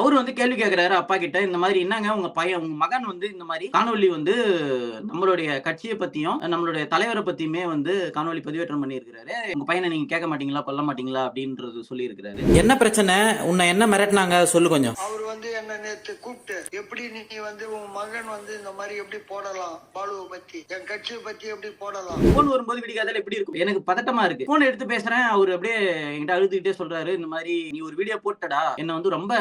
அவரு வந்து கேள்வி கேட்கிறாரு அப்பா கிட்ட இந்த மாதிரி என்னங்க உங்க பையன் உங்க மகன் வந்து இந்த மாதிரி காணொலி வந்து நம்மளுடைய கட்சியை பத்தியும் நம்மளுடைய தலைவரை பத்தியுமே வந்து காணொலி பதிவேற்றம் பண்ணியிருக்கிறாரு. உங்க பையனை நீங்க கேட்க மாட்டீங்களா கொல்ல மாட்டீங்களா அப்படின்றது சொல்லி இருக்கிறாரு என்ன பிரச்சனை? உன்னை என்ன மிரட்டினாங்க? சொல்லு கொஞ்சம். அவர் வந்து என்ன நேத்து கூப்பிட்டு எப்படி நீ வந்து உன் மகன் வந்து இந்த மாதிரி எப்படி போடலாம்? பாலுவை பத்தி என் கட்சியை பத்தி எப்படி போடலாம்? போன் வரும்போது விடிகாதல எப்படி இருக்கும்? எனக்கு பதட்டமா இருக்கு. போன் எடுத்து பேசுறேன் அவர் அப்படியே என்கிட்ட அழுதுகிட்டே சொல்றாரு இந்த மாதிரி நீ ஒரு வீடியோ போட்டடா. என்ன வந்து ரொம்ப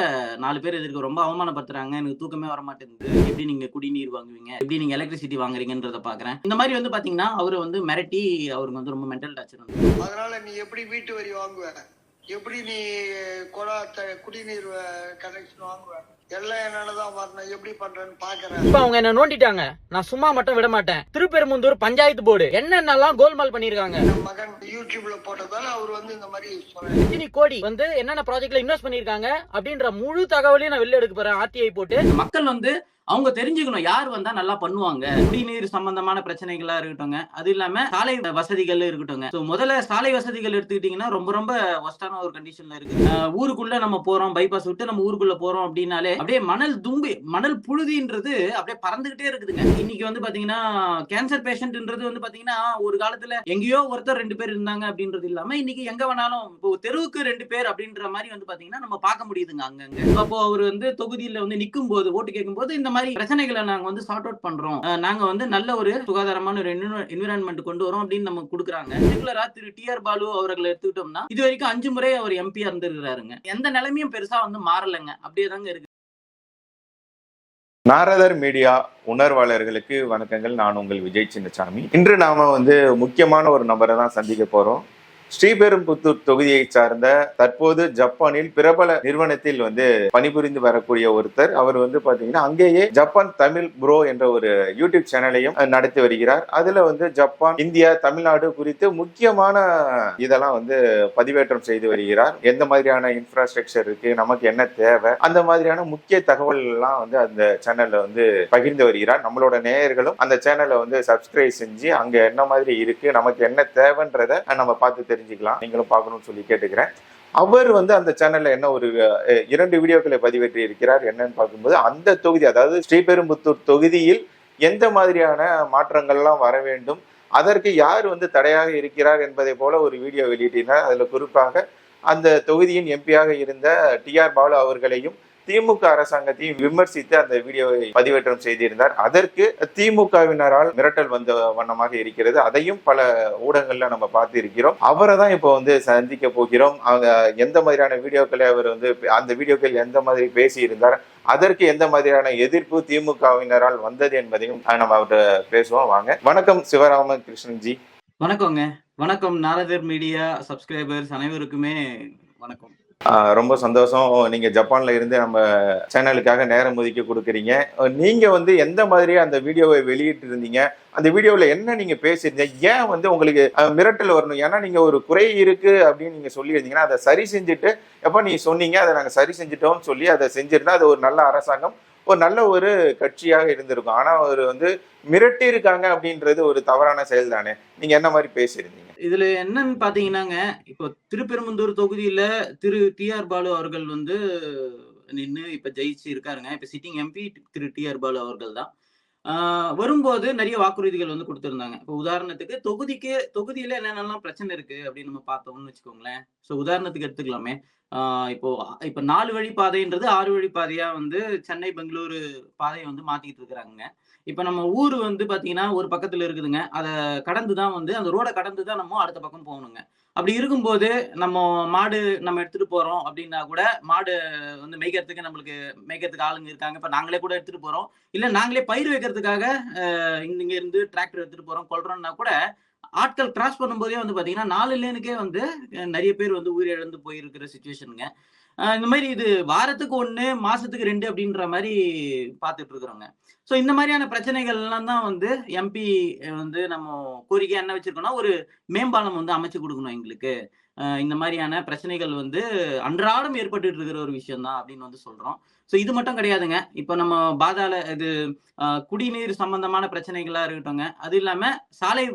நாலு பேர் இதற்கு ரொம்ப அவமானப்படுத்துறாங்க. எனக்கு தூக்கமே வர மாட்டேங்குது எப்படி நீங்க குடிநீர் வாங்குவீங்க? எப்படி நீங்க எலக்ட்ரிசிட்டி வாங்குறீங்கன்றத பாக்குறேன். இந்த மாதிரி வந்து பாத்தீங்கன்னா அவரு வந்து மிரட்டி அவருக்கு வந்து ரொம்ப மென்டல் டார்ச்சர் வந்து. அதனால நீ எப்படி வீட்டு வரி வாங்குவ? எப்படி நீ குழா குடிநீர் கனெக்ஷன் வாங்குவ? எல்லாம் என்னாலதான் வரணும் எப்படி பண்றேன்னு பாக்குறேன். இப்ப அவங்க என்ன நோண்டிட்டாங்க. நான் சும்மா மட்டும் விட மாட்டேன். திருப்பெரும்புந்தூர் பஞ்சாயத்து போர்டு. என்னென்னலாம் கோல்மால் பண்ணிருக்காங்க என் மகன் யூடியூப்ல போட்டதால அவர் வந்து இந்த மாதிரி சொல்றாரு ரஜினி கோடி வந்து என்னென்ன ப்ராஜெக்ட்ல இன்வெஸ்ட் பண்ணிருக்காங்க அப்படின்ற முழு தகவலையும் நான் வெளில எடுக்க போறேன். ஆர்டிஐ போட்டு. மக்கள் வந்து அவங்க தெரிஞ்சுக்கணும் யார் வந்தா நல்லா பண்ணுவாங்க. குடிநீர் சம்பந்தமான பிரச்சனைகளா இருக்கட்டும்ங்க. அது இல்லாம சாலை வசதிகள் இருக்கட்டும்ங்க. So, முதல்ல சாலை வசதிகள் எடுத்துக்கிட்டீங்கன்னா ரொம்ப ரொம்ப ஒஸ்டான ஒரு கண்டிஷன்ல இருக்கு. ஊருக்குள்ள நம்ம போறோம் பைபாஸ் விட்டு நம்ம ஊருக்குள்ள போறோம் அப்படின்னாலே அப்படியே மணல் தும்பி மணல் புழுதின்றது அப்படியே பறந்துகிட்டே இருக்குதுங்க. இன்னைக்கு வந்து பாத்தீங்கன்னா கேன்சர் பேஷண்ட்ன்றது வந்து பாத்தீங்கன்னா ஒரு காலத்துல எங்கேயோ ஒருத்தர் ரெண்டு பேர் இருந்தாங்க அப்படின்றது இல்லாம இன்னைக்கு எங்க வேணாலும் இப்போ தெருவுக்கு ரெண்டு பேர் அப்படின்ற மாதிரி வந்து பாத்தீங்கன்னா நம்ம பார்க்க முடியுதுங்க அங்கங்க. அப்போ அவர் வந்து தொகுதியில வந்து நிக்கும் போது ஓட்டு கேட்கும் போது இந்த மாதிரி பிரச்சனைகளை நாங்க வந்து சார்ட் அவுட் பண்றோம். நாங்க வந்து நல்ல ஒரு சுகாதாரமான ஒரு என்விரான்மெண்ட் கொண்டு வரோம் அப்படின்னு நம்ம கொடுக்குறாங்க. ரெகுலரா திரு டி ஆர் பாலு அவர்களை எடுத்துக்கிட்டோம்னா இது வரைக்கும் அஞ்சு முறை அவர் எம்பி இருந்திருக்கிறாருங்க. எந்த நிலைமையும் பெருசா வந்து மாறலைங்க. அப்படியே தாங்க இருக்கு. நாரதர் மீடியா உணர்வாளர்களுக்கு வணக்கங்கள். நான் உங்கள் விஜய் சின்னசாமி. இன்று நாம வந்து முக்கியமான ஒரு நபரை தான் சந்திக்க போறோம். ஸ்ரீபெரும்புத்தூர் தொகுதியை சார்ந்த தற்போது ஜப்பானில் பிரபல நிறுவனத்தில் வந்து பணிபுரிந்து வரக்கூடிய ஒருத்தர். அவர் வந்து பாத்தீங்கன்னா அங்கேயே ஜப்பான் தமிழ் ப்ரோ என்ற ஒரு யூடியூப் சேனலையும் நடத்தி வருகிறார். அதுல வந்து ஜப்பான் இந்தியா தமிழ்நாடு குறித்து முக்கியமான இதெல்லாம் வந்து பதிவேற்றம் செய்து வருகிறார். எந்த மாதிரியான இன்ஃப்ராஸ்ட்ரக்சர் இருக்கு? நமக்கு என்ன தேவை? அந்த மாதிரியான முக்கிய தகவல் எல்லாம் வந்து அந்த சேனல்ல வந்து பகிர்ந்து வருகிறார். நம்மளோட நேயர்களும் அந்த சேனலை வந்து சப்ஸ்கிரைப் செஞ்சு அங்க என்ன மாதிரி இருக்கு? நமக்கு என்ன தேவைன்றத நம்ம பார்த்து தெரிஞ்சுக்கலாம். நீங்களும் பார்க்கணும்னு சொல்லி கேட்டுக்கிறேன். அவர் வந்து அந்த சேனல்ல என்ன ஒரு இரண்டு வீடியோக்களை பதிவேற்றி இருக்கிறார் என்னன்னு பார்க்கும்போது அந்த தொகுதி அதாவது ஸ்ரீபெரும்புத்தூர் தொகுதியில் எந்த மாதிரியான மாற்றங்கள்லாம் வர வேண்டும் அதற்கு யார் வந்து தடையாக இருக்கிறார் என்பதை போல ஒரு வீடியோ வெளியிட்டினார் அதுல குறிப்பாக அந்த தொகுதியின் எம்பியாக இருந்த டி ஆர் பாலு அவர்களையும் திமுக அரசாங்கத்தையும் விமர்சித்து அந்த வீடியோவை பதிவேற்றம் செய்திருந்தார். அதற்கு திமுகவினரால் மிரட்டல் வந்த வண்ணமாக இருக்கிறது. அதையும் பல ஊடகங்கள்ல நம்ம பார்த்து இருக்கிறோம் அவரை தான் இப்போ வந்து சந்திக்க போகிறோம். அவங்க எந்த மாதிரியான வீடியோக்களை அவர் வந்து அந்த வீடியோக்கள் எந்த மாதிரி பேசி இருந்தார் அதற்கு எந்த மாதிரியான எதிர்ப்பு திமுகவினரால் வந்தது என்பதையும் நம்ம அவர்கிட்ட பேசுவோம். வாங்க. வணக்கம் சிவராம கிருஷ்ணன்ஜி வணக்கங்க. வணக்கம். நாரதர் மீடியா சப்ஸ்கிரைபர்ஸ் அனைவருக்குமே வணக்கம். ரொம்ப சந்தோஷம். நீங்க ஜப்பான்ல இருந்து நம்ம சேனலுக்காக நேரம் ஒதுக்கி கொடுக்குறீங்க. நீங்க வந்து எந்த மாதிரி அந்த வீடியோவை வெளியிட்டு இருந்தீங்க அந்த வீடியோவில் என்ன நீங்க பேசியிருந்தீங்க? ஏன் வந்து உங்களுக்கு மிரட்டல் வரணும்? ஏன்னா நீங்க ஒரு குறை இருக்கு அப்படின்னு நீங்க சொல்லியிருந்தீங்கன்னா அதை சரி செஞ்சுட்டு எப்போ நீங்க சொன்னீங்க அதை நாங்க சரி செஞ்சுட்டோம்னு சொல்லி அதை செஞ்சிருந்தா அது ஒரு நல்ல அரசாங்கம் ஒரு நல்ல ஒரு கட்சியாக இருந்திருக்கும். ஆனா அவர் வந்து மிரட்டி இருக்காங்க அப்படின்றது ஒரு தவறான செயல் தானே நீங்க என்ன மாதிரி பேசியிருந்தீங்க? இதுல என்னன்னு பாத்தீங்கன்னாங்க இப்போ திருப்பெரும்புந்தூர் தொகுதியில திரு டி ஆர் பாலு அவர்கள் வந்து நின்று இப்ப ஜெயிச்சு இருக்காருங்க. இப்ப சிட்டிங் எம்பி திரு டி ஆர் பாலு அவர்கள் தான். வரும்போது நிறைய வாக்குறுதிகள் வந்து கொடுத்திருந்தாங்க. இப்போ உதாரணத்துக்கு தொகுதிக்கு தொகுதியில என்னென்னலாம் பிரச்சனை இருக்கு அப்படின்னு நம்ம பார்த்தோம்னு வச்சுக்கோங்களேன். ஸோ உதாரணத்துக்கு எடுத்துக்கலாமே. இப்போ இப்போ நாலு வழி பாதைன்றது ஆறு வழி பாதையா வந்து சென்னை பெங்களூரு பாதையை வந்து மாத்திக்கிட்டு இருக்கிறாங்க இப்போ நம்ம ஊர் வந்து பார்த்தீங்கன்னா ஒரு பக்கத்தில் இருக்குதுங்க. அதை கடந்து தான் வந்து அந்த ரோடை கடந்து தான் நம்ம அடுத்த பக்கம் போகணுங்க. அப்படி இருக்கும்போது நம்ம மாடு நம்ம எடுத்துட்டு போகிறோம் அப்படின்னா கூட மாடு வந்து மேய்க்கிறதுக்கு நம்மளுக்கு மேய்க்கிறதுக்கு ஆளுங்க இருக்காங்க. இப்போ நாங்களே கூட எடுத்துகிட்டு போகிறோம் இல்லை நாங்களே பயிர் வைக்கிறதுக்காக இங்கே இருந்து டிராக்டர் எடுத்துகிட்டு போகிறோம் கொள்றோம்னா கூட ஆட்கள் கிராஸ் பண்ணும்போதே வந்து பார்த்தீங்கன்னா நாலு லேனுக்கே வந்து நிறைய பேர் வந்து உயிரிழந்து போயிருக்கிற சுச்சுவேஷனுங்க இந்த மாதிரி இது வாரத்துக்கு ஒன்று மாசத்துக்கு ரெண்டு அப்படின்ற மாதிரி பார்த்துட்டு இருக்கிறோங்க ஸோ இந்த மாதிரியான பிரச்சனைகள் எல்லாம் தான் வந்து எம்பி வந்து நம்ம கோரிக்கை என்ன வச்சிருக்கோம்னா ஒரு மேம்பாலம் வந்து அமைச்சு கொடுக்கணும் எங்களுக்கு. இந்த மாதிரியான பிரச்சனைகள் வந்து அன்றாடம் ஏற்பட்டுட்டு இருக்கிற ஒரு விஷயம் தான் அப்படின்னு வந்து சொல்றோம். ஸோ இது மட்டும் கிடையாதுங்க. இப்போ நம்ம பாதாள இது குடிநீர் சம்பந்தமான பிரச்சனைகளா இருக்கட்டும்ங்க. அது இல்லாம சாலை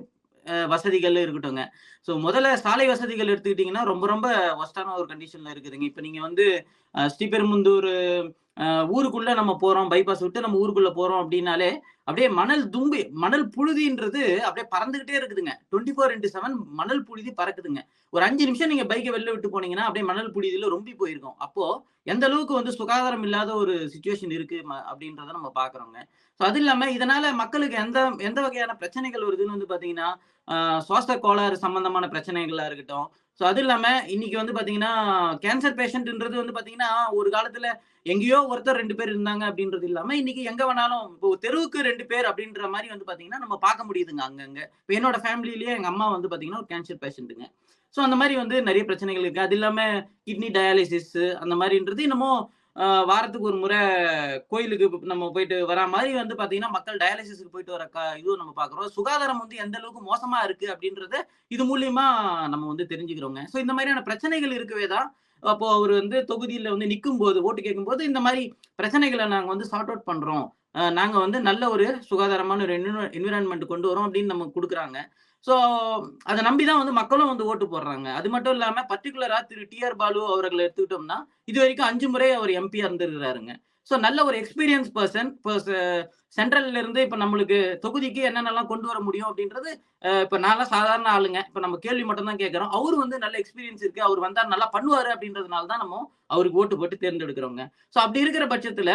வசதிகள் இருக்கட்டும்ங்க. ஸோ முதல்ல சாலை வசதிகள் எடுத்துக்கிட்டிங்கன்னா ரொம்ப ரொம்ப ஒஸ்டான ஒரு கண்டிஷன்ல இருக்குதுங்க. இப்போ நீங்க வந்து ஸ்ரீபெரும்புந்தூர் ஊருக்குள்ள நம்ம போறோம் பைபாஸ் விட்டு நம்ம ஊருக்குள்ள போறோம் அப்படின்னாலே அப்படியே மணல் தும்பி மணல் புழுதின்றது அப்படியே பறந்துகிட்டே இருக்குதுங்க. டுவெண்ட்டி ஃபோர் இன்ட்டு செவன் மணல் புழுதி பறக்குதுங்க. ஒரு அஞ்சு நிமிஷம் நீங்க பைக்கை வெளில விட்டு போனீங்கன்னா அப்படியே மணல் புழுதியில ரொம்பி போயிருக்கும். அப்போ எந்த அளவுக்கு வந்து சுகாதாரம் இல்லாத ஒரு சுச்சுவேஷன் இருக்கு அப்படின்றத நம்ம பாக்குறோங்க. ஸோ அது இல்லாம இதனால மக்களுக்கு எந்த எந்த வகையான பிரச்சனைகள் வருதுன்னு வந்து பாத்தீங்கன்னா சுவாச கோளாறு சம்பந்தமான பிரச்சனைகளா இருக்கட்டும் ஸோ அது இல்லாமல் இன்னைக்கு வந்து பார்த்தீங்கன்னா கேன்சர் பேஷண்ட்ன்றது வந்து பார்த்தீங்கன்னா ஒரு காலத்தில் எங்கேயோ ஒருத்தர் ரெண்டு பேர் இருந்தாங்க அப்படின்றது இல்லாமல் இன்னைக்கு எங்கே வேணாலும் இப்போ தெருவுக்கு ரெண்டு பேர் அப்படின்ற மாதிரி வந்து பார்த்தீங்கன்னா நம்ம பார்க்க முடியுதுங்க அங்கங்கே. இப்போ என்னோட ஃபேமிலியிலேயே எங்கள் அம்மா வந்து பார்த்தீங்கன்னா ஒரு கேன்சர் பேஷண்ட்டுங்க ஸோ அந்த மாதிரி வந்து நிறைய பிரச்சனைகள் இருக்குது அது இல்லாமல் கிட்னி டயாலிசிஸ் அந்த மாதிரின்றது இன்னமும் வாரத்துக்கு ஒரு முறை கோயிலுக்கு நம்ம போயிட்டு வர மாதிரி வந்து பாத்தீங்கன்னா மக்கள் டயாலிசிஸ்க்கு போயிட்டு வர க இதுவும் நம்ம பாக்குறோம். சுகாதாரம் வந்து எந்த அளவுக்கு மோசமா இருக்கு அப்படின்றத இது மூலியமா நம்ம வந்து தெரிஞ்சுக்கிறோங்க. ஸோ இந்த மாதிரியான பிரச்சனைகள் இருக்கவே தான் அப்போ அவர் வந்து தொகுதியில வந்து நிற்கும் போது ஓட்டு கேட்கும் போது இந்த மாதிரி பிரச்சனைகளை நாங்க வந்து சார்ட் அவுட் பண்றோம். நாங்கள் நாங்க வந்து நல்ல ஒரு சுகாதாரமான ஒரு என்விரான்மெண்ட் கொண்டு வரோம் அப்படின்னு நம்ம கொடுக்குறாங்க. ஸோ அதை நம்பி தான் வந்து மக்களும் வந்து ஓட்டு போடுறாங்க. அது மட்டும் இல்லாம பர்டிகுலராக திரு டிஆர் பாலு அவர்களை எடுத்துக்கிட்டோம்னா இது வரைக்கும் அஞ்சு முறை அவர் எம்பியாக இருந்திருக்கிறாருங்க. ஸோ நல்ல ஒரு எக்ஸ்பீரியன்ஸ் பர்சன் இப்போ சென்ட்ரல்ல இருந்து இப்போ நம்மளுக்கு தொகுதிக்கு என்னென்னலாம் கொண்டு வர முடியும் அப்படின்றது இப்போ நல்லா நான்லாம் சாதாரண ஆளுங்க. இப்போ நம்ம கேள்வி மட்டும் தான் கேட்கறோம். அவரு வந்து நல்ல எக்ஸ்பீரியன்ஸ் இருக்கு. அவர் வந்தார் நல்லா பண்ணுவார் அப்படின்றதுனால தான் நம்ம அவருக்கு ஓட்டு போட்டு தேர்ந்தெடுக்கிறோங்க. ஸோ அப்படி இருக்கிற பட்சத்தில்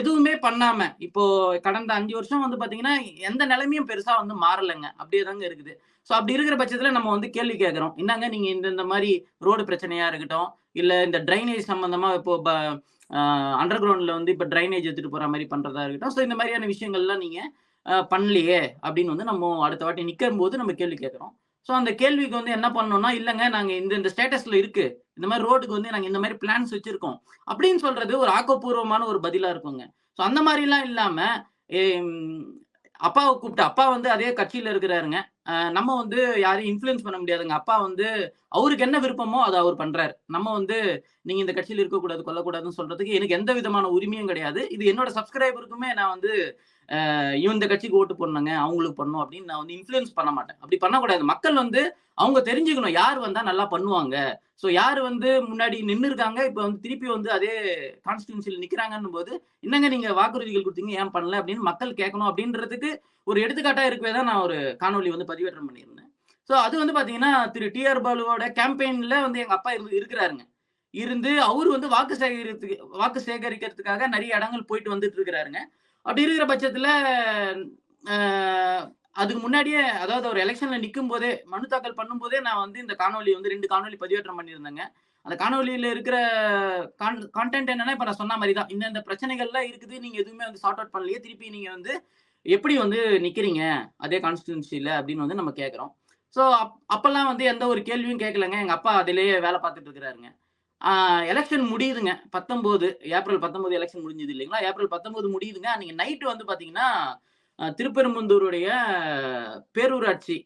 எதுவுமே பண்ணாம இப்போ கடந்த அஞ்சு வருஷம் வந்து பார்த்தீங்கன்னா எந்த நிலைமையும் பெருசாக வந்து மாறலைங்க. அப்படியே தாங்க இருக்குது. ஸோ அப்படி இருக்கிற பட்சத்தில் நம்ம வந்து கேள்வி கேட்குறோம். என்னங்க நீங்கள் இந்த இந்த மாதிரி ரோடு பிரச்சனையாக இருக்கட்டும் இல்லை இந்த ட்ரைனேஜ் சம்மந்தமாக இப்போ அண்டர் கிரவுண்ட்ல வந்து இப்போ ட்ரைனேஜ் எடுத்துட்டு போற மாதிரி பண்றதா இருக்கட்டும். ஸோ இந்த மாதிரியான விஷயங்கள்லாம் நீங்க பண்ணலையே அப்படின்னு வந்து நம்ம அடுத்த வாட்டி நிற்கும் போது நம்ம கேள்வி கேட்குறோம். ஸோ அந்த கேள்விக்கு வந்து என்ன பண்ணோம்னா இல்லைங்க நாங்கள் இந்த இந்த ஸ்டேட்டஸில் இருக்கு. இந்த மாதிரி ரோடுக்கு வந்து நாங்கள் இந்த மாதிரி பிளான்ஸ் வச்சிருக்கோம். அப்படின்னு சொல்றது ஒரு ஆக்கப்பூர்வமான ஒரு பதிலாக இருக்குங்க. ஸோ அந்த மாதிரிலாம் இல்லாமல் அப்பாவை கூப்பிட்டு அப்பா வந்து அதே கட்சியில் இருக்கிறாருங்க. நம்ம வந்து யாரையும் இன்ஃப்ளூயன்ஸ் பண்ண முடியாதுங்க. அப்பா வந்து அவருக்கு என்ன விருப்பமோ அதை அவர் பண்றாரு. நம்ம வந்து நீங்க இந்த கட்சியில் இருக்கக்கூடாது கொல்லக்கூடாதுன்னு சொல்றதுக்கு எனக்கு எந்த விதமான உரிமையும் கிடையாது. இது என்னோட சப்ஸ்கிரைபருக்குமே நான் வந்து இவன் இந்த கட்சிக்கு ஓட்டு போடணுங்க அவங்களுக்கு பண்ணும் அப்படின்னு நான் வந்து இன்ஃப்ளூயன்ஸ் பண்ண மாட்டேன். அப்படி பண்ணக்கூடாது. மக்கள் வந்து அவங்க தெரிஞ்சுக்கணும் யார் வந்தா நல்லா பண்ணுவாங்க. ஸோ யார் வந்து முன்னாடி நின்று இருக்காங்க இப்போ வந்து திருப்பி வந்து அதே கான்ஸ்டியூன்சியில் நிற்கிறாங்கன்னு போது என்னங்க நீங்க வாக்குறுதிகள் கொடுத்தீங்க ஏன் பண்ணல? அப்படின்னு மக்கள் கேட்கணும் அப்படின்றதுக்கு ஒரு எடுத்துக்காட்டா இருக்கவே தான் நான் ஒரு காணொலி வந்து பதிவேற்றம் பண்ணியிருந்தேன். ஸோ அது வந்து பாத்தீங்கன்னா திரு டிஆர் பாலுவோட கேம்பெயின்ல வந்து எங்க அப்பா இருந்து இருக்கிறாருங்க. இருந்து அவர் வந்து வாக்கு சேகரித்து வாக்கு சேகரிக்கிறதுக்காக நிறைய இடங்கள் போயிட்டு வந்துட்டு இருக்கிறாருங்க. அப்படி இருக்கிற பட்சத்துல அதுக்கு முன்னாடியே அதாவது ஒரு எலெக்ஷன்ல நிற்கும் போதே மனு தாக்கல் பண்ணும்போதே நான் வந்து இந்த காணொலி வந்து ரெண்டு காணொலி பதிவேற்றம் பண்ணியிருந்தேங்க. அந்த காணொலியில இருக்கிற கான்டென்ட் என்னன்னா இப்ப நான் சொன்ன மாதிரி தான் இந்த இந்த பிரச்சனைகள்லாம் இருக்குது நீங்க எதுவுமே வந்து சார்ட் அவுட் பண்ணலையே திருப்பி நீங்க வந்து எப்படி வந்து நிக்கிறீங்க? அதே கான்ஸ்டியூன்சில அப்படின்னு வந்து நம்ம கேட்குறோம் ஸோ அப் அப்போல்லாம் வந்து எந்த ஒரு கேள்வியும் கேட்கலங்க எங்கள் அப்பா அதிலேயே வேலை பார்த்துட்டு இருக்கிறாருங்க. எலெக்ஷன் முடியுதுங்க. பத்தொம்போது ஏப்ரல் பத்தொம்போது எலெக்ஷன் முடிஞ்சது இல்லைங்களா? ஏப்ரல் பத்தொம்போது முடியுதுங்க. நீங்கள் நைட்டு வந்து பார்த்தீங்கன்னா திருப்பெரும்புந்தூருடைய பேரூராட்சி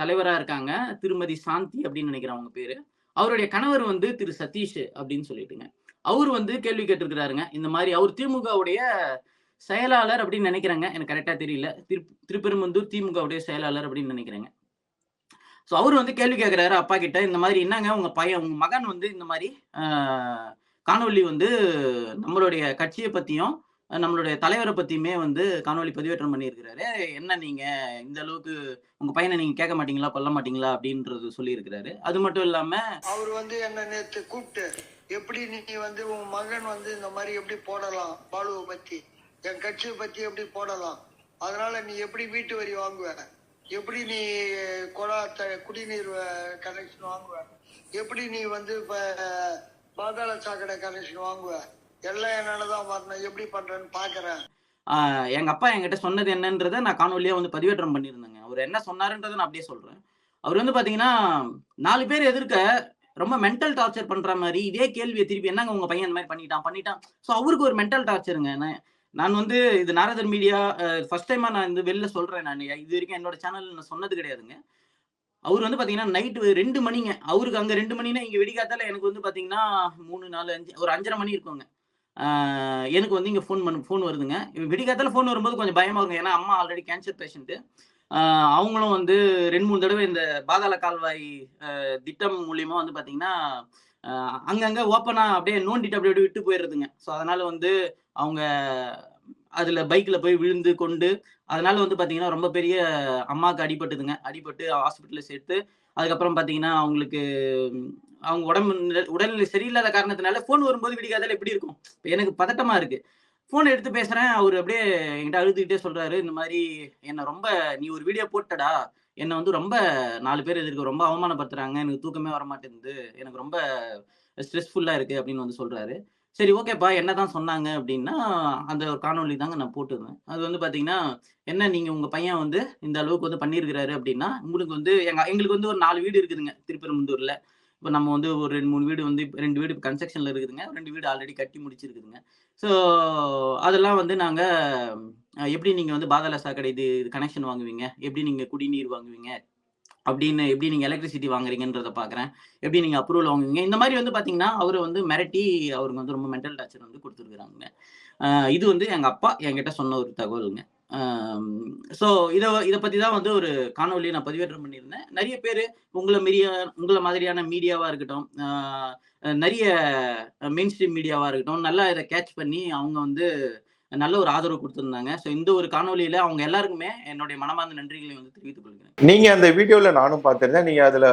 தலைவராக இருக்காங்க. திருமதி சாந்தி அப்படின்னு நினைக்கிறேன் அவங்க பேர். அவருடைய கணவர் வந்து திரு சதீஷ் அப்படின்னு சொல்லிட்டுங்க. அவர் வந்து கேள்வி கேட்டிருக்கிறாருங்க. இந்த மாதிரி அவர் திமுகவுடைய செயலாளர் அப்படின்னு நினைக்கிறாங்க. எனக்கு கரெக்டாக தெரியல. திரு திருப்பெரும்புந்தூர் திமுகவுடைய செயலாளர் அப்படின்னு நினைக்கிறேங்க. ஸோ அவர் வந்து கேள்வி கேட்குறாரு அப்பா கிட்ட இந்த மாதிரி என்னங்க உங்க பையன் உங்க மகன் வந்து இந்த மாதிரி காணொலி காணொளி வந்து நம்மளுடைய கட்சியை பத்தியும் நம்மளுடைய தலைவரை பத்தியுமே வந்து காணொளி பதிவேற்றம் பண்ணியிருக்கிறாரு. என்ன நீங்க இந்த அளவுக்கு உங்க பையனை நீங்க கேட்க மாட்டீங்களா கொல்ல மாட்டீங்களா அப்படின்றது சொல்லியிருக்கிறாரு. அது மட்டும் இல்லாம அவர் வந்து என்ன நேற்று கூப்பிட்டு எப்படி நீ வந்து உன் மகன் வந்து இந்த மாதிரி எப்படி போடலாம் பாலுவை பத்தி? என் கட்சியை பத்தி எப்படி போடலாம்? அதனால நீ எப்படி வீட்டு வரி வாங்குவ? எப்படி நீ குழா குடிநீர் கனெக்ஷன் வாங்குவ? எப்படி நீ வந்து இப்ப பாதாள சாக்கடை கனெக்ஷன் வாங்குவ? எல்லாம் என்னாலதான் வரணும். எப்படி பண்றேன்னு பாக்குறேன். எங்கள் எங்க அப்பா என்கிட்ட சொன்னது என்னன்றதை நான் காணொலியா வந்து பதிவேற்றம் பண்ணியிருந்தேங்க. அவர் என்ன சொன்னாருன்றதை நான் அப்படியே சொல்றேன். அவர் வந்து பாத்தீங்கன்னா நாலு பேர் எதிர்க்க ரொம்ப மென்டல் டார்ச்சர் பண்ற மாதிரி இதே கேள்வியை திருப்பி என்னங்க உங்க பையன் இந்த மாதிரி பண்ணிட்டான் பண்ணிட்டான். ஸோ அவருக்கு ஒரு மென்டல் டார்ச்சருங்க நான் வந்து இது நாரதர் மீடியா ஃபர்ஸ்ட் டைமா நான் இந்த வெளில சொல்றேன் நான். இது வரைக்கும் என்னோட சேனல் நான் சொன்னது கிடையாதுங்க. அவர் வந்து பாத்தீங்கன்னா நைட்டு ரெண்டு மணிங்க. அவருக்கு அங்க ரெண்டு மணினா இங்க வெடிக்காத்தால எனக்கு வந்து பாத்தீங்கன்னா மூணு நாலு அஞ்சு ஒரு அஞ்சரை மணி இருக்குங்க. எனக்கு வந்து இங்க ஃபோன் பண்ண ஃபோன் வருதுங்க. வெடிக்காத்தால ஃபோன் வரும்போது கொஞ்சம் பயமா இருக்கும் ஏன்னா அம்மா ஆல்ரெடி கேன்சர் பேஷண்ட்டு அவங்களும் வந்து ரெண்டு மூணு தடவை இந்த பாதாள கால்வாய் திட்டம் மூலியமா வந்து பாத்தீங்கன்னா அங்கங்க ஓப்பனா அப்படியே நோண்டிட்டு அப்படியே அப்படியே விட்டு போயிடுறதுங்க. ஸோ அதனால வந்து அவங்க அதுல பைக்ல போய் விழுந்து கொண்டு அதனால வந்து பாத்தீங்கன்னா ரொம்ப பெரிய அம்மாவுக்கு அடிபட்டுதுங்க. அடிபட்டு ஹாஸ்பிட்டல்ல சேர்த்து அதுக்கப்புறம் பாத்தீங்கன்னா அவங்களுக்கு அவங்க உடம்பு உடல்நிலை சரியில்லாத காரணத்தினால ஃபோன் வரும்போது விடிகாதால எப்படி இருக்கும்? எனக்கு பதட்டமா இருக்கு. போன் எடுத்து பேசுறேன் அவர் அப்படியே என்கிட்ட அழுதுகிட்டே சொல்றாரு இந்த மாதிரி என்ன ரொம்ப நீ ஒரு வீடியோ போட்டடா என்னை வந்து ரொம்ப நாலு பேர் எதிர்க்க ரொம்ப அவமானப்படுத்துறாங்க. எனக்கு தூக்கமே வர மாட்டேங்குது எனக்கு ரொம்ப ஸ்ட்ரெஸ்ஃபுல்லாக இருக்குது அப்படின்னு வந்து சொல்கிறாரு சரி ஓகேப்பா. என்ன தான் சொன்னாங்க அப்படின்னா அந்த ஒரு காணொலி தாங்க நான் போட்டுருவேன் அது வந்து பார்த்தீங்கன்னா என்ன நீங்கள் உங்கள் பையன் வந்து இந்த அளவுக்கு வந்து பண்ணியிருக்கிறாரு அப்படின்னா உங்களுக்கு வந்து எங்கள் எங்களுக்கு வந்து ஒரு நாலு வீடு இருக்குதுங்க திருப்பெரும்புந்தூரில் இப்போ நம்ம வந்து ஒரு ரெண்டு மூணு வீடு வந்து ரெண்டு வீடு கன்ஸ்ட்ரக்ஷனில் இருக்குதுங்க. ரெண்டு வீடு ஆல்ரெடி கட்டி முடிச்சிருக்குதுங்க. ஸோ அதெல்லாம் வந்து நாங்கள் எப்படி நீங்கள் வந்து பாதாள சாக்கடை இது கனெக்ஷன் வாங்குவீங்க? எப்படி நீங்கள் குடிநீர் வாங்குவீங்க? அப்படின்னு எப்படி நீங்கள் எலக்ட்ரிசிட்டி வாங்குறீங்கன்றத பார்க்குறேன் எப்படி நீங்கள் அப்ரூவல் வாங்குவீங்க? இந்த மாதிரி வந்து பார்த்தீங்கன்னா அவரை வந்து மிரட்டி அவருக்கு வந்து ரொம்ப மென்டல் டார்ச்சர் வந்து கொடுத்துருக்குறாங்க இது வந்து எங்கள் அப்பா என்கிட்ட சொன்ன ஒரு தகவலுங்க. ஸோ இதை இதை பற்றி தான் வந்து ஒரு காணொலியை நான் பதிவேற்றம் பண்ணியிருந்தேன். நிறைய பேர் உங்களை மீடியா உங்களை மாதிரியான மீடியாவாக இருக்கட்டும் நிறைய மெயின் ஸ்ட்ரீம் மீடியாவாக இருக்கட்டும் நல்லா இதை கேட்ச் பண்ணி அவங்க வந்து நல்ல ஒரு ஆதரவு கொடுத்துருந்தாங்க. ஸோ இந்த ஒரு காணொலியில அவங்க எல்லாருக்குமே என்னுடைய மனமார்ந்த நன்றிகளை வந்து தெரிவித்துக் கொள்கிறேன். நீங்க அந்த வீடியோல நானும் பார்த்திருந்தேன் நீங்க அதுல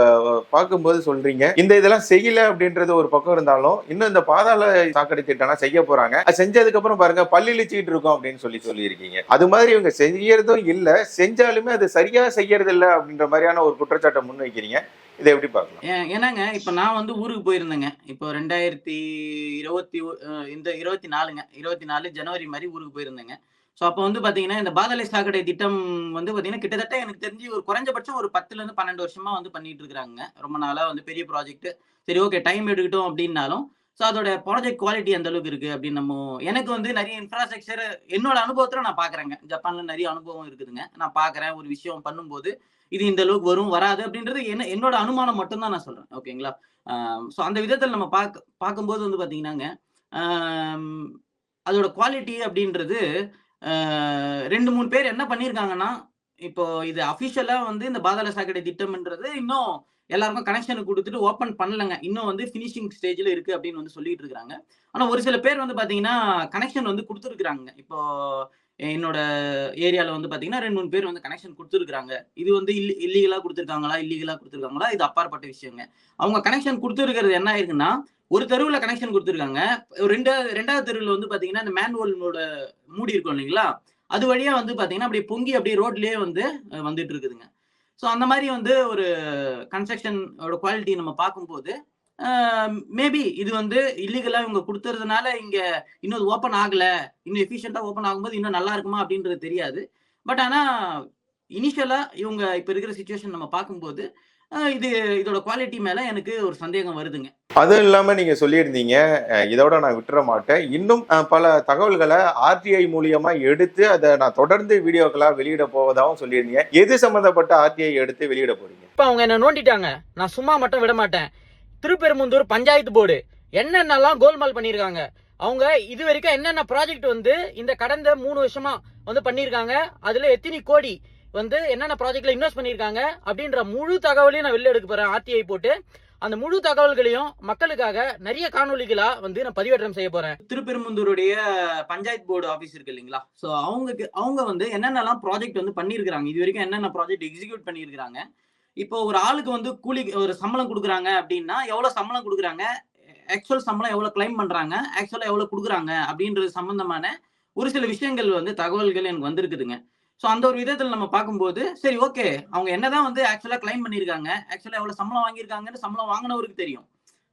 பார்க்கும்போது சொல்றீங்க. இந்த இதெல்லாம் செய்யல அப்படின்றது ஒரு பக்கம் இருந்தாலும் இன்னும் இந்த பாதாள சாக்கடை திட்டம்னா செய்ய போறாங்க. அது செஞ்சதுக்கு அப்புறம் பாருங்க பள்ளி இழிச்சிட்டு இருக்கோம் அப்படின்னு சொல்லி சொல்லியிருக்கீங்க. அது மாதிரி இவங்க செய்யறதும் இல்லை. செஞ்சாலுமே அது சரியா செய்யறது அப்படின்ற மாதிரியான ஒரு குற்றச்சாட்டை முன்வைக்கிறீங்க. இதை எப்படி பார்க்கலாம்? ஏன்னாங்க நான் வந்து ஊருக்கு போயிருந்தேங்க. இப்போ ரெண்டாயிரத்தி இருபத்தி இந்த இருபத்தி நாலுங்க. இருபத்தி நாலு ஜனவரி மாதிரி ஊருக்கு போயிருந்தேங்க. ஸோ அப்போ வந்து பார்த்தீங்கன்னா இந்த பாதாள சாக்கடை திட்டம் வந்து பார்த்தீங்கன்னா கிட்டத்தட்ட எனக்கு தெரிஞ்சு ஒரு குறைஞ்சபட்சம் ஒரு பத்துலேருந்து பன்னெண்டு வருஷமா வந்து பண்ணிட்டு இருக்காங்க ரொம்ப நாளாக வந்து பெரிய ப்ராஜெக்ட் சரி ஓகே டைம் எடுக்கட்டும் அப்படின்னாலும் ஸோ அதோட ப்ராஜெக்ட் குவாலிட்டி அந்த அளவுக்கு இருக்கு அப்படின்னு நம்ம எனக்கு வந்து நிறைய இன்ஃப்ராஸ்ட்ரக்சர் என்னோட அனுபவத்தில் நான் பாக்குறேங்க. ஜப்பான்ல நிறைய அனுபவம் இருக்குதுங்க. நான் பாக்குறேன் ஒரு விஷயம் பண்ணும்போது இது இந்த அளவுக்கு வரும் வராது அப்படின்றது என்ன என்னோட அனுமானம் மட்டும்தான் நான் சொல்றேன். ஓகேங்களா ஸோ அந்த விதத்தில் நம்ம பார்க்க பார்க்கும்போது வந்து பார்த்தீங்கன்னாங்க அதோட குவாலிட்டி அப்படின்றது ரெண்டு மூணு பேர் என்ன பண்ணியிருக்காங்கன்னா இப்போ இது அஃபிஷியலாக வந்து இந்த பாதாள சாக்கடை திட்டம்ன்றது இன்னும் எல்லாருக்கும் கனெக்ஷன் கொடுத்துட்டு ஓப்பன் பண்ணலங்க. இன்னும் வந்து ஃபினிஷிங் ஸ்டேஜில் இருக்கு அப்படின்னு வந்து சொல்லிட்டு இருக்காங்க ஆனால் ஒரு சில பேர் வந்து பார்த்தீங்கன்னா கனெக்ஷன் வந்து கொடுத்துருக்குறாங்க. இப்போ என்னோட ஏரியாவில் வந்து பார்த்தீங்கன்னா ரெண்டு மூணு பேர் வந்து கனெக்ஷன் கொடுத்துருக்காங்க இது வந்து இல்லி இல்லீகலாக கொடுத்துருக்காங்களா இல்லீகலாக கொடுத்துருக்காங்களா இது அப்பாற்பட்ட விஷயங்க. அவங்க கனெக்ஷன் கொடுத்துருக்கிறது என்ன ஆயிருக்குன்னா ஒரு தெருவில் கனெக்ஷன் கொடுத்துருக்காங்க. ரெண்டாவது ரெண்டாவது தெருவில் வந்து பார்த்தீங்கன்னா இந்த மேன்வோலோட மூடி இருக்கும் இல்லைங்களா? அது வழியாக வந்து பார்த்தீங்கன்னா அப்படியே பொங்கி அப்படியே ரோட்லேயே வந்து வந்துட்டு இருக்குதுங்க. ஸோ அந்த மாதிரி வந்து ஒரு கன்ஸ்ட்ரக்ஷனோட குவாலிட்டி நம்ம பார்க்கும்போது மேபி இது வந்து இல்லீகலாக இவங்க கொடுத்துறதுனால இங்கே இன்னும் ஓப்பன் ஆகலை இன்னும் எஃபிஷியண்டாக ஓப்பன் ஆகும்போது இன்னும் நல்லா இருக்குமா அப்படின்றது தெரியாது. பட் ஆனால் இனிஷியலாக இவங்க இப்போ இருக்கிற சுச்சுவேஷன் நம்ம பார்க்கும்போது இது இதோட குவாலிட்டி மேல எனக்கு ஒரு சந்தேகம் வருதுங்க. அதுவும் இல்லாம நீங்க சொல்லியிருந்தீங்க இதோட நான் விட்டுற மாட்டேன். இன்னும் பல தகவல்களை ஆர்டிஐ மூலியமா எடுத்து அதை நான் தொடர்ந்து வீடியோக்களா வெளியிட போவதாகவும் சொல்லியிருந்தீங்க. எது சம்பந்தப்பட்ட ஆர்டிஐ எடுத்து வெளியிட போறீங்க? இப்ப அவங்க என்ன நோண்டிட்டாங்க. நான் சும்மா மட்டும் விட மாட்டேன். திருப்பெரும்புந்தூர் பஞ்சாயத்து போர்டு. என்னென்னலாம் கோல்மால் பண்ணியிருக்காங்க. அவங்க இது வரைக்கும் என்னென்ன ப்ராஜெக்ட் வந்து இந்த கடந்த மூணு வருஷமா வந்து பண்ணியிருக்காங்க. அதுல எத்தனை கோடி வந்து என்னென்ன ப்ராஜெக்ட்ல இன்வெஸ்ட் பண்ணியிருக்காங்க அப்படின்ற முழு தகவலையும் நான் வெளில எடுக்க போறேன் ஆர்டிஐ போட்டு. அந்த முழு தகவல்களையும் மக்களுக்காக நிறைய காணொலிகளா வந்து நான் பதிவேற்றம் செய்ய போறேன். திருப்பெரும்புந்தூருடைய பஞ்சாயத்து போர்டு ஆஃபீஸ் இருக்கு இல்லைங்களா? ஸோ அவங்களுக்கு அவங்க வந்து என்னென்னலாம் ப்ராஜெக்ட் வந்து பண்ணியிருக்கிறாங்க? இது வரைக்கும் என்னென்ன ப்ராஜெக்ட் எக்ஸிக்யூட் பண்ணியிருக்காங்க இப்போ ஒரு ஆளுக்கு வந்து கூலி ஒரு சம்பளம் கொடுக்குறாங்க அப்படின்னா எவ்வளவு சம்பளம் கொடுக்குறாங்க? ஆக்சுவல் சம்பளம் எவ்வளவு கிளைம் பண்றாங்க? ஆக்சுவலா எவ்வளவு கொடுக்குறாங்க? அப்படின்றது சம்பந்தமான ஒரு சில விஷயங்கள் வந்து தகவல்கள் எனக்கு வந்திருக்குதுங்க. ஸோ அந்த ஒரு விதத்தில் நம்ம பார்க்கும்போது சரி ஓகே அவங்க என்னதான் வந்து ஆக்சுவலாக கிளைம் பண்ணியிருக்காங்க. ஆக்சுவலாக எவ்வளோ சம்பளம் வாங்கியிருக்காங்கன்னு சம்பளம் வாங்கினவருக்கு தெரியும்.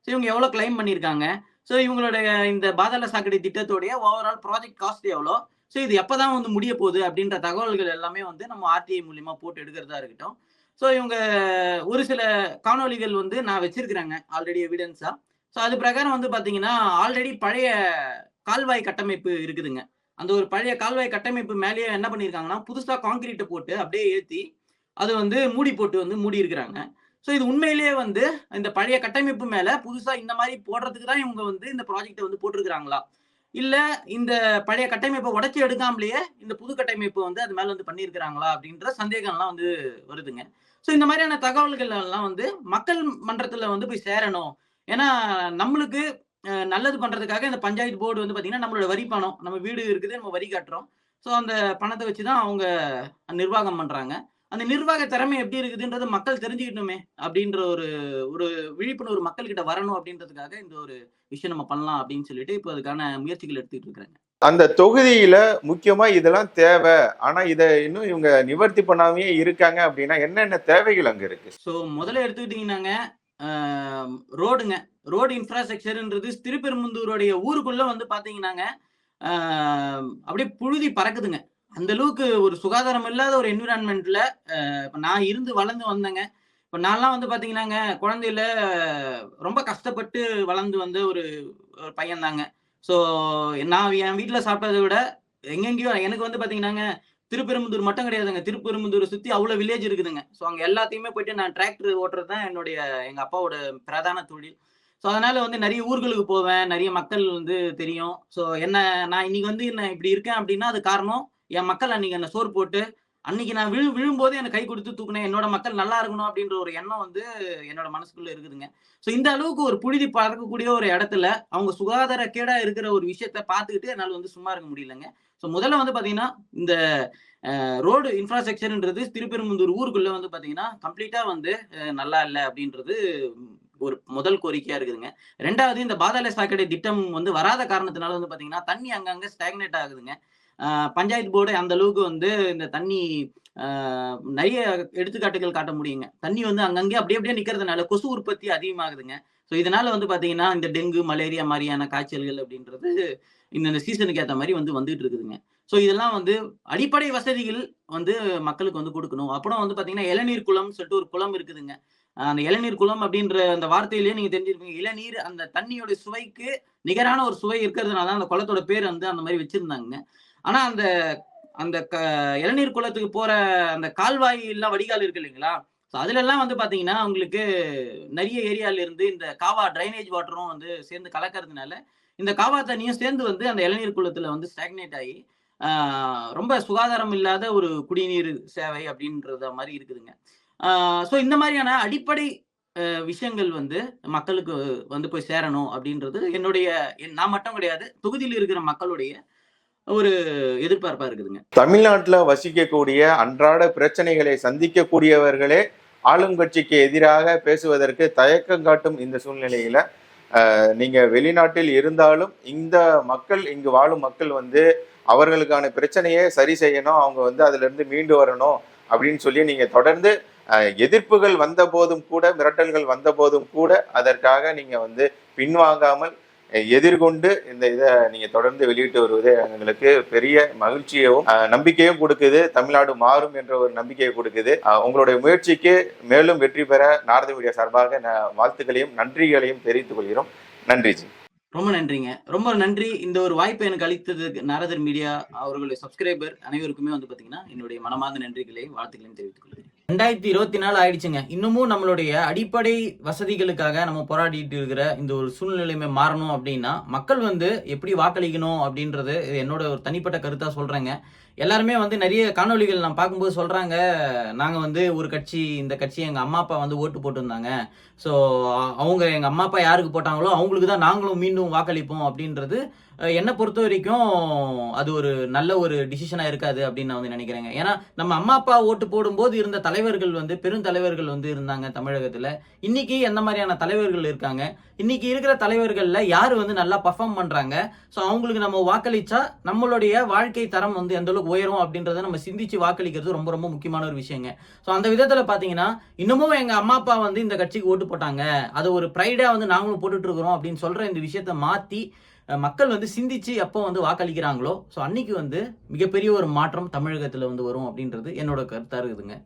ஸோ இவங்க எவ்வளோ கிளைம் பண்ணியிருக்காங்க? ஸோ இவங்களுடைய இந்த பாதாள சாக்கடை திட்டத்துடைய ஓவரால் ப்ராஜெக்ட் காஸ்ட் எவ்வளோ? ஸோ இது எப்போ தான் வந்து முடிய போகுது அப்படின்ற தகவல்கள் எல்லாமே வந்து நம்ம ஆர்டிஐ மூலியமாக போட்டு எடுக்கிறதா இருக்கட்டும். ஸோ இவங்க ஒரு சில காணொளிகள் வந்து நான் வச்சிருக்கிறேங்க ஆல்ரெடி எவிடன்ஸாக ஸோ அது பிரகாரம் வந்து பார்த்தீங்கன்னா ஆல்ரெடி பழைய கால்வாய் கட்டமைப்பு இருக்குதுங்க. அந்த ஒரு பழைய கால்வாய் கட்டமைப்பு மேலேயே என்ன பண்ணியிருக்காங்கன்னா புதுசாக காங்கிரீட்டை போட்டு அப்படியே ஏற்றி அது வந்து மூடி போட்டு வந்து மூடி இருக்கிறாங்க ஸோ இது உண்மையிலேயே வந்து இந்த பழைய கட்டமைப்பு மேலே புதுசாக இந்த மாதிரி போடுறதுக்கு தான் இவங்க வந்து இந்த ப்ராஜெக்ட்டை வந்து போட்டிருக்கிறாங்களா? இல்லை இந்த பழைய கட்டமைப்பை உடச்சி எடுக்காமலேயே இந்த புது கட்டமைப்பு வந்து அது மேலே வந்து பண்ணியிருக்கிறாங்களா? அப்படின்ற சந்தேகம்லாம் வந்து வருதுங்க. ஸோ இந்த மாதிரியான தகவல்கள் எல்லாம் வந்து மக்கள் மன்றத்தில் வந்து போய் சேரணும். ஏன்னா நம்மளுக்கு நல்லது பண்றதுக்காக இந்த பஞ்சாயத்து போர்டு வந்து பாத்தீங்கன்னா நம்மளோட வரி பணம் நம்ம வீடு இருக்குது நம்ம வரி கட்டுறோம். ஸோ அந்த பணத்தை வச்சு தான் அவங்க நிர்வாகம் பண்றாங்க. அந்த நிர்வாக திறமை எப்படி இருக்குதுன்றது மக்கள் தெரிஞ்சுக்கிட்டோமே அப்படின்ற ஒரு ஒரு விழிப்புணர்வு மக்கள்கிட்ட வரணும் அப்படின்றதுக்காக இந்த ஒரு விஷயம் நம்ம பண்ணலாம் அப்படின்னு சொல்லிட்டு இப்போ அதுக்கான முயற்சிகள் எடுத்துக்கிட்டு இருக்கிறாங்க. அந்த தொகுதியில முக்கியமா இதெல்லாம் தேவை. ஆனா இதை இன்னும் இவங்க நிவர்த்தி பண்ணாமையே இருக்காங்க அப்படின்னா என்னென்ன தேவைகள் அங்க இருக்கு? ஸோ முதல்ல எடுத்துக்கிட்டிங்கன்னாங்க ரோடுங்க. ரோடு இன்ஃப்ராஸ்ட்ரக்சர்ன்றது திருப்பெரும்புந்தூருடைய ஊருக்குள்ள வந்து பார்த்தீங்கன்னாங்க அப்படியே புழுதி பறக்குதுங்க. அந்த அளவுக்கு ஒரு சுகாதாரம் இல்லாத ஒரு என்விரான்மெண்ட்ல இப்போ நான் இருந்து வளர்ந்து வந்தேங்க. இப்போ நான்லாம் வந்து பார்த்தீங்கன்னாங்க குழந்தையில ரொம்ப கஷ்டப்பட்டு வளர்ந்து வந்த ஒரு ஒரு பையன் தாங்க ஸோ நான் என் வீட்டில் சாப்பிட்டதை விட எங்கெங்கேயோ எனக்கு வந்து பார்த்தீங்கன்னாங்க திருப்பெரும்புதூர் மட்டும் கிடையாதுங்க. திருப்பெரும்புதூர் சுற்றி அவ்வளோ வில்லேஜ் இருக்குதுங்க. ஸோ அங்கே எல்லாத்தையுமே போயிட்டு நான் டிராக்டர் ஓட்டுறது தான் என்னுடைய எங்கள் அப்பாவோட பிரதான தொழில். ஸோ அதனால வந்து நிறைய ஊர்களுக்கு போவேன். நிறைய மக்கள் வந்து தெரியும். ஸோ என்ன நான் இன்னைக்கு வந்து என்ன இப்படி இருக்கேன் அப்படின்னா அது காரணம் என் மக்கள் அன்னைக்கு என்ன சோறு போட்டு அன்னைக்கு நான் விழு விழும்போது எனக்கு கை கொடுத்து தூக்குனேன். என்னோட மக்கள் நல்லா இருக்கணும் அப்படின்ற ஒரு எண்ணம் வந்து என்னோட மனசுக்குள்ள இருக்குதுங்க. ஸோ இந்த அளவுக்கு ஒரு புழுதி பறக்கக்கூடிய ஒரு இடத்துல அவங்க சுகாதார கேடா இருக்கிற ஒரு விஷயத்த பார்த்துக்கிட்டு என்னால் வந்து சும்மா இருக்க முடியலங்க. ஸோ முதல்ல வந்து பார்த்தீங்கன்னா இந்த ரோடு இன்ஃப்ராஸ்ட்ரக்சர்ன்றது திருப்பெரும்புந்தூர் ஊருக்குள்ள வந்து பார்த்தீங்கன்னா கம்ப்ளீட்டா வந்து நல்லா இல்லை அப்படின்றது ஒரு முதல் கோரிக்கையா இருக்குதுங்க. ரெண்டாவது இந்த பாதாள சாக்கடை திட்டம் வந்து வராத காரணத்தினால வந்து பாத்தீங்கன்னா தண்ணி அங்கங்க ஸ்டாக்னேட் ஆகுதுங்க. பஞ்சாயத்து போர்டு அந்த அளவுக்கு வந்து இந்த தண்ணி நிறைய எடுத்துக்காட்டுகள் காட்ட முடியுங்க. தண்ணி வந்து அங்கங்கே அப்படியே அப்படியே நிக்கிறதுனால கொசு உற்பத்தி அதிகமாகுதுங்க. ஸோ இதனால வந்து பாத்தீங்கன்னா இந்த டெங்கு மலேரியா மாதிரியான காய்ச்சல்கள் அப்படின்றது இந்த சீசனுக்கு ஏற்ற மாதிரி வந்து வந்துட்டு இருக்குதுங்க. ஸோ இதெல்லாம் வந்து அடிப்படை வசதிகள் வந்து மக்களுக்கு வந்து கொடுக்கணும். அப்புறம் வந்து பாத்தீங்கன்னா இளநீர் குளம்னு சொல்லிட்டு ஒரு குளம் இருக்குதுங்க. அந்த இளநீர் குளம் அப்படின்ற அந்த வார்த்தையிலேயே நீங்க தெரிஞ்சிருப்பீங்க. இளநீர் அந்த தண்ணியோட சுவைக்கு நிகரான ஒரு சுவை இருக்கிறதுனால தான் அந்த குளத்தோட பேர் வந்து அந்த மாதிரி வச்சிருந்தாங்க ஆனா அந்த அந்த க இளநீர் குளத்துக்கு போற அந்த கால்வாய் எல்லாம் வடிகால் இருக்கு இல்லைங்களா? ஸோ அதுல எல்லாம் வந்து பாத்தீங்கன்னா உங்களுக்கு நிறைய ஏரியால இருந்து இந்த காவா ட்ரைனேஜ் வாட்டரும் வந்து சேர்ந்து கலக்கறதுனால இந்த காவா தண்ணியும் சேர்ந்து வந்து அந்த இளநீர் குளத்துல வந்து ஸ்டாக்னேட் ஆகி ரொம்ப சுகாதாரம் இல்லாத ஒரு குடிநீர் சேவை அப்படின்றத மாதிரி இருக்குதுங்க. ஸோ இந்த மாதிரியான அடிப்படை விஷயங்கள் வந்து மக்களுக்கு வந்து போய் சேரணும் அப்படின்றது என்னுடைய என்- நான் மட்டும் கிடையாது தொகுதியில் இருக்கிற மக்களுடைய ஒரு எதிர்பார்ப்பா இருக்குதுங்க. தமிழ்நாட்டில் வசிக்கக்கூடிய அன்றாட பிரச்சனைகளை சந்திக்கக்கூடியவர்களே ஆளுங்கட்சிக்கு எதிராக பேசுவதற்கு தயக்கம் காட்டும் இந்த சூழ்நிலையில நீங்க வெளிநாட்டில் இருந்தாலும் இந்த மக்கள் இங்கு வாழும் மக்கள் வந்து அவர்களுக்கான பிரச்சனையை சரி செய்யணும் அவங்க வந்து அதுல இருந்து மீண்டு வரணும் அப்படின்னு சொல்லி நீங்க தொடர்ந்து அஹ், எதிர்ப்புகள் வந்த போதும் கூட மிரட்டல்கள் வந்த போதும் கூட அதற்காக நீங்க வந்து பின்வாங்காமல் எதிர்கொண்டு இந்த இதை நீங்க தொடர்ந்து வெளியிட்டு வருவது எங்களுக்கு பெரிய மகிழ்ச்சியையும் நம்பிக்கையும் கொடுக்குது. தமிழ்நாடு மாறும் என்ற ஒரு நம்பிக்கையை கொடுக்குது. உங்களுடைய முயற்சிக்கு மேலும் வெற்றி பெற நாரத மீடியா சார்பாக வாழ்த்துக்களையும் நன்றிகளையும் தெரிவித்துக் கொள்கிறோம். நன்றி ஜி. ரொம்ப நன்றிங்க. ரொம்ப நன்றி. இந்த ஒரு வாய்ப்பை எனக்கு அளித்ததுக்கு நாரதர் மீடியா அவர்களுடைய சப்ஸ்கிரைபர் அனைவருக்குமே வந்து பாத்தீங்கன்னா என்னுடைய மனமார்ந்த நன்றிகளையும் வாழ்த்துக்களையும் தெரிவித்துக் கொள்கிறேன். ரெண்டாயிரத்தி இருபத்தி நாலு ஆயிடுச்சுங்க. இன்னமும் நம்மளுடைய அடிப்படை வசதிகளுக்காக நம்ம போராடிட்டு இருக்கிற இந்த ஒரு சூழ்நிலையுமே மாறணும் அப்படின்னா மக்கள் வந்து எப்படி வாக்களிக்கணும் அப்படின்றது இது என்னோட ஒரு தனிப்பட்ட கருத்தா சொல்றேங்க. எல்லாருமே வந்து நிறைய காணொளிகள் நான் பார்க்கும்போது சொல்கிறாங்க நாங்கள் வந்து ஒரு கட்சி இந்த கட்சி எங்கள் அம்மா அப்பா வந்து ஓட்டு போட்டிருந்தாங்க. ஸோ அவங்க எங்கள் அம்மா அப்பா யாருக்கு போட்டாங்களோ அவங்களுக்கு தான் நாங்களும் மீண்டும் வாக்களிப்போம் அப்படின்றது என்னை பொறுத்த வரைக்கும் அது ஒரு நல்ல ஒரு டிசிஷனாக இருக்காது அப்படின்னு நான் வந்து நினைக்கிறேங்க. ஏன்னா நம்ம அம்மா அப்பா ஓட்டு போடும்போது இருந்த தலைவர்கள் வந்து பெருந்தலைவர்கள் வந்து இருந்தாங்க தமிழகத்தில். இன்னைக்கு எந்த மாதிரியான தலைவர்கள் இருக்காங்க? இன்னைக்கு இருக்கிற தலைவர்களில் யார் வந்து நல்லா பர்ஃபார்ம் பண்ணுறாங்க ஸோ அவங்களுக்கு நம்ம வாக்களிச்சா நம்மளுடைய வாழ்க்கை தரம் வந்து எந்தளவுக்கு உயரும் அப்படின்றத நம்ம சிந்திச்சு வாக்களிக்கிறது ரொம்ப ரொம்ப முக்கியமான ஒரு விஷயங்க. ஸோ அந்த விதத்தில் பார்த்தீங்கன்னா இன்னமும் எங்கள் அம்மா அப்பா வந்து இந்த கட்சிக்கு ஓட்டு போட்டாங்க. அது ஒரு ப்ரைடாக வந்து நாங்களும் போட்டுட்ருக்குறோம் அப்படின்னு சொல்கிற இந்த விஷயத்த மாற்றி மக்கள் வந்து சிந்திச்சு எப்போ வந்து வாக்களிக்கிறாங்களோ ஸோ அன்னைக்கு வந்து மிகப்பெரிய ஒரு மாற்றம் தமிழகத்தில் வந்து வரும் அப்படின்றது என்னோட கருத்தாக இருக்குதுங்க.